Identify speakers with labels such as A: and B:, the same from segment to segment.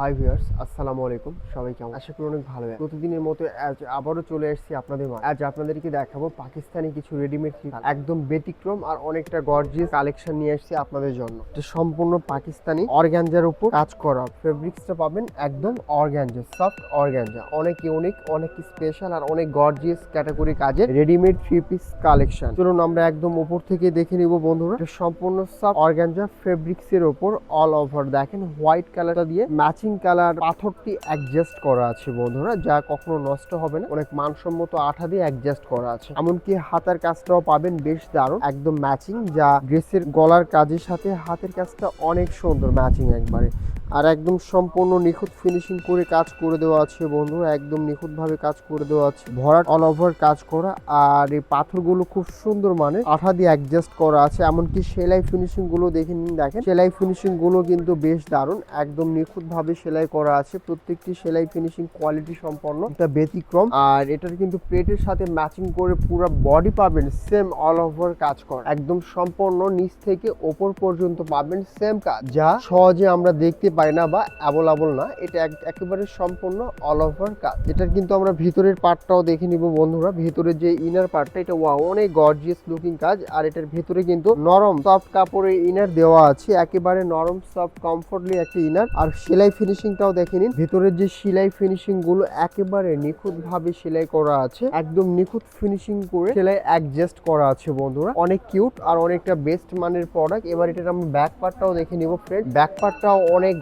A: Hi viewers আসসালামু আলাইকুম। সবাই কেমন? আশা করি অনেক ভালো প্রতিদিনের মতো আজ আবারও চলে এসেছি আপনাদের আজ আপনাদেরকে দেখাবো পাকিস্তানি কিছু রেডিমেড একদম ব্যতিক্রম আর অনেকটা গর্জিয়াস কালেকশন নিয়ে এসেছি আপনাদের জন্য। এটা সম্পূর্ণ পাকিস্তানি অর্গ্যানজার উপর কাজ করা ফেব্রিক্সটা পাবেন একদম অর্গ্যানজা সফট অর্গ্যানজা অনেক ইউনিক অনেক স্পেশাল আর অনেক গর্জিয়াস ক্যাটাগরি কাজের রেডিমেড থ্রি পিস কালেকশন চলুন আমরা একদম উপর থেকে দেখে নিব বন্ধুরা। এটা সম্পূর্ণ সফট অর্গ্যানজা ফেব্রিক্স এর উপর অল ওভার দেখেন হোয়াইট কালারটা দিয়ে ম্যাচিং কালার পাথরটি অ্যাডজাস্ট করা আছে বন্ধুরা, যা কখনো নষ্ট হবে না। অনেক মানসম্মত আঠা দিয়ে অ্যাডজাস্ট করা আছে। এমনকি হাতের কাজটাও পাবেন বেশ দারুণ। একদম ম্যাচিং যা ড্রেসের গলার কাজের সাথে হাতের কাজটা অনেক সুন্দর ম্যাচিং একবারে। আর একদম সম্পূর্ণ নিখুঁত ফিনিশিং করে কাজ করে দেওয়া আছে বন্ধু, একদম নিখুঁতভাবে কাজ করে দেওয়া আছে। ভরাট অল ওভার কাজ করা, আর এই পাথরগুলো খুব সুন্দর মানে আঠা দিয়ে অ্যাডজাস্ট করা আছে, এমনকি সেলাই ফিনিশিংগুলো দেখে নিন, দেখেন। সেলাই ফিনিশিংগুলো কিন্তু বেশ দারুণ, একদম নিখুঁতভাবে সেলাই করা আছে, প্রত্যেকটি সেলাই ফিনিশিং কোয়ালিটি সম্পন্ন এটা ব্যতিক্রম, আর এটার কিন্তু প্লেটের সাথে ম্যাচিং করে পুরো বডি পাবেন সেম অল ওভার কাজ করা। একদম সম্পূর্ণ নিচ থেকে ওপর পর্যন্ত পাবেন সেম কাজ, যা সহজে আমরা দেখতে পাই না বা অ্যাভেলেবল না, এটা এক- একেবারে সম্পূর্ণ অল ওভার কাজ এটার কিন্তু আমরা ভিতরের পার্টটাও দেখে নিব বন্ধুরা। ভিতরের যে ইনার পার্টটা এটা ওয়া অনেক গর্জিয়াস লুকিং কাজ। আর এটার ভিতরে কিন্তু নরম সফট কাপড়ের ইনার দেওয়া আছে। একেবারে নরম সফট কমফোর্টলি একটা ইনার আর সেলাই ফিনিশিংটাও দেখে নিন। ভিতরের যে সেলাই ফিনিশিংগুলো একেবারে নিখুঁত ভাবে সেলাই করা আছে। একদম নিখুঁত ফিনিশিং করে সেলাই অ্যাডজাস্ট করা আছে বন্ধুরা। অনেক কিউট আর অনেকটা বেস্ট মানের প্রোডাক্ট এবার এটার আমরা ব্যাক পার্টটাও দেখে নিব ফ্রেন্ড ব্যাক পার্টটাও অনেক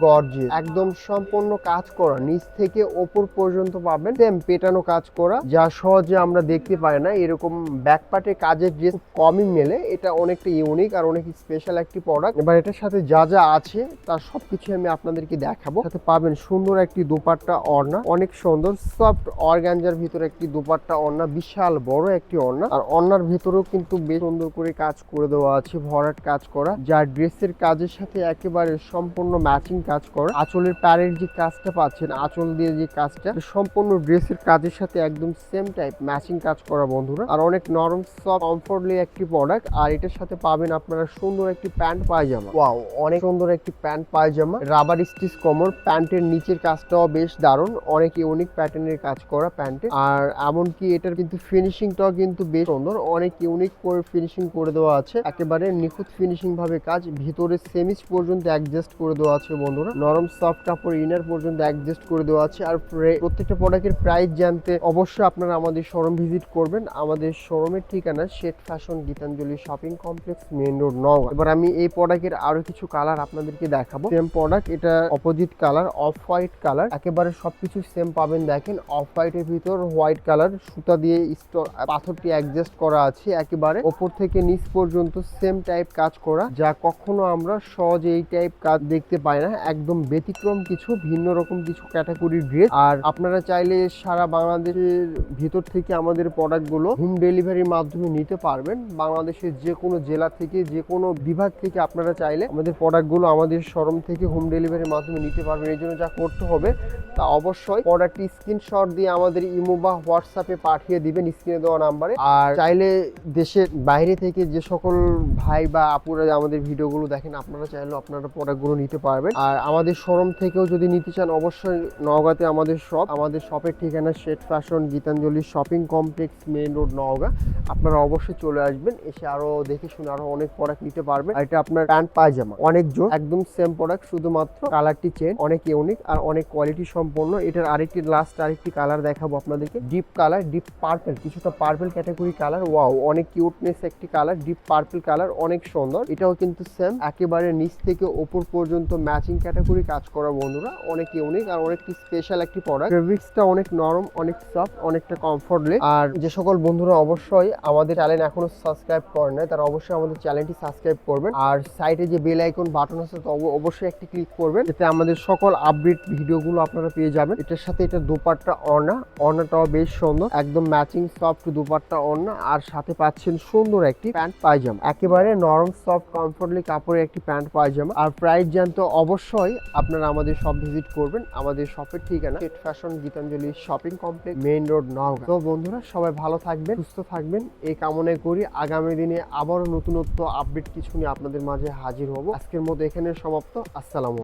A: একদম সম্পূর্ণ কাজ করা। নিচ থেকে ওপর পর্যন্ত পাবেন। সেম পেটানো কাজ করা, যা সহজে আমরা দেখতে পাই না। এরকম ব্যাক পার্টে কাজের খুব কমই মেলে, এটা অনেকটা ইউনিক আর অনেক স্পেশাল একটি প্রোডাক্ট এবার এটার সাথে যা যা আছে তার সবকিছু আমি আপনাদেরকে দেখাবো। সাথে পাবেন সুন্দর একটি দুপাট্টা অর্ণা অনেক সুন্দর সফট অর্গানজার ভিতরে একটি দুপাট্টা অর্ণা বিশাল বড় একটি অর্ণা আর অর্ণার ভিতরেও কিন্তু বেশ সুন্দর করে কাজ করে দেওয়া আছে। ভরাট কাজ করা। যা ড্রেসের কাজের সাথে একেবারে সম্পূর্ণ ম্যাচিং কাজ করা। আঁচলের প্যারের যে কাজটা পাচ্ছেন আঁচল দিয়ে যে কাজটা সম্পূর্ণ ড্রেসের কাজের সাথে একদম সেম টাইপ ম্যাচিং কাজ করা বন্ধুরা। আর অনেক নরম সফট কমফোর্টলি একটি প্রোডাক্ট আর এটার সাথে পাবেন আপনারা সুন্দর একটি প্যান্ট পায়জামা। ওয়াও অনেক সুন্দর একটি প্যান্ট পায়জামা। রাবার স্টিচ কমর। প্যান্টের নিচের কাজটাও বেশ দারুণ। অনেক ইউনিক প্যাটার্নের কাজ করা প্যান্টে আর এমনকি এটার কিন্তু ফিনিশিংটাও কিন্তু বেশ সুন্দর। অনেক ইউনিক করে ফিনিশিং করে দেওয়া আছে। একেবারে নিখুঁত ফিনিশিং ভাবে কাজ। ভিতরে সেমিস পর্যন্ত অ্যাডজাস্ট করে দেওয়া আছে বন্ধুরা। নরম সফট কাপড় ইনার পর্যন্ত অ্যাডজাস্ট করে দেওয়া আছে। আর প্রে- প্রত্যেকটা প্রোডাক্টের প্রাইস জানতে অবশ্যই আপনারা আমাদের শোরুম ভিজিট করবেন। আমাদের শোরুমের ঠিকানা state fashion Gitanjali shopping complex main road Naogaon. এবার আমি এই প্রোডাক্টের আরও কিছু কালার আপনাদেরকে দেখাবো। সেম প্রোডাক্ট এটা opposite colour of white colour একেবারে সবকিছু সেম পাবেন, দেখেন। অফ হোয়াইটের ভিতর হোয়াইট কালার সুতা দিয়ে স্টো- পাথরটি অ্যাডজাস্ট করা আছে একেবারে। ওপর থেকে নিচ পর্যন্ত সেম টাইপ কাজ করা, যা কখনো আমরা সহজে এই টাইপ কাজ দেখতে পাই না। একদম ব্যতিক্রম কিছু, ভিন্ন রকম কিছু ক্যাটাগরির ড্রেস আর আপনারা চাইলে সারা বাংলাদেশের ভিতর থেকে আমাদের প্রোডাক্টগুলো হোম ডেলিভারির মাধ্যমে নিতে পারবেন। বাংলাদেশের যে কোনো জেলা থেকে যে কোনো বিভাগ থেকে আপনারা চাইলে আমাদের প্রোডাক্টগুলো আমাদের শোরুম থেকে হোম ডেলিভারির মাধ্যমে নিতে পারবেন। এই জন্য যা করতে হবে তা অবশ্যই প্রোডাক্টটি স্ক্রিনশট দিয়ে আমাদের ইমো বা হোয়াটসঅ্যাপে পাঠিয়ে দিবেন স্ক্রিনে দেওয়া নাম্বারে। আর চাইলে দেশের বাইরে থেকে যে সকল ভাই বা আপুরা আমাদের ভিডিওগুলো দেখেন, আপনারা চাইলে আপনারা প্রোডাক্টগুলো নিতে পারবেন। আর আমাদের শোরুম থেকেও যদি নিতে চান, অবশ্যই নওগাঁতে আমাদের শপ আমাদের শপের ঠিকানা state fashion Gitanjali shopping complex main road, Naogaon. আপনারা অবশ্যই চলে আসবেন, এসে আরও দেখে শুনে আরও অনেক প্রোডাক্ট নিতে পারবেন। এটা আপনার প্যান্ট, পায়জামা। অনেক জোর একদম সেম প্রোডাক্ট শুধুমাত্র কালারটি চেঞ্জ অনেক ইউনিক আর অনেক কোয়ালিটি সম্পন্ন। এটার আরেকটি লাস্ট আরেকটি কালার দেখাবো আপনাদেরকে। ডিপ কালার ডিপ পার্পেল কিছুটা পার্পেল ক্যাটাগরি কালার ওয়াও অনেক কিউটনেস একটি কালার ডিপ পার্পেল কালার অনেক সুন্দর। এটাও কিন্তু সেম একেবারে নিচ থেকে ওপর পর্যন্ত ম্যাচিং ক্যাটাগরি কাজ করা বন্ধুরা অনেক ইউনিক আর অনেক স্পেশাল একটি প্রোডাক্ট ফেব্রিক্সটা অনেক নরম, অনেক সফট অনেকটা কমফোর্টলে আর যে সকল বন্ধুরা অবশ্যই আমাদের চ্যানেল এখনও সাবস্ক্রাইব করেন নাই, তারা অবশ্যই আমাদের চ্যানেলটি সাবস্ক্রাইব করবেন। আর সাইডে যে বেল আইকন বাটন আছে, তো অবশ্যই একটি ক্লিক করবেন। এতে আমাদের সকল আপডেট ভিডিওগুলো আপনারা পেয়ে যাবেন। এটার সাথে এটা দুপাট্টা অর্ণা অর্ণাটাও বেশ সুন্দর। একদম ম্যাচিং সফট দুপাট্টা অর্ণা আর সাথে পাচ্ছেন সুন্দর একটি প্যান্ট পায়জামা। একেবারে নরম সফট কমফোর্টলি কাপড়ের একটি প্যান্ট পায়জামা। আর প্রাইস জানতে অবশ্যই আপনারা আমাদের শপ ভিজিট করবেন। আমাদের শপের ঠিকানা state fashion Gitanjali shopping complex main road Naogaon. তো বন্ধুরা, সবাই ভালো থাকবেন, সুস্থ থাকবেন। এই কামনায় করি। আগামী দিনে আবারও নতুনত্ব আপডেট কিছু নিয়ে আপনাদের মাঝে হাজির হব। আজকের মতো এখানে সমাপ্ত। আসসালামু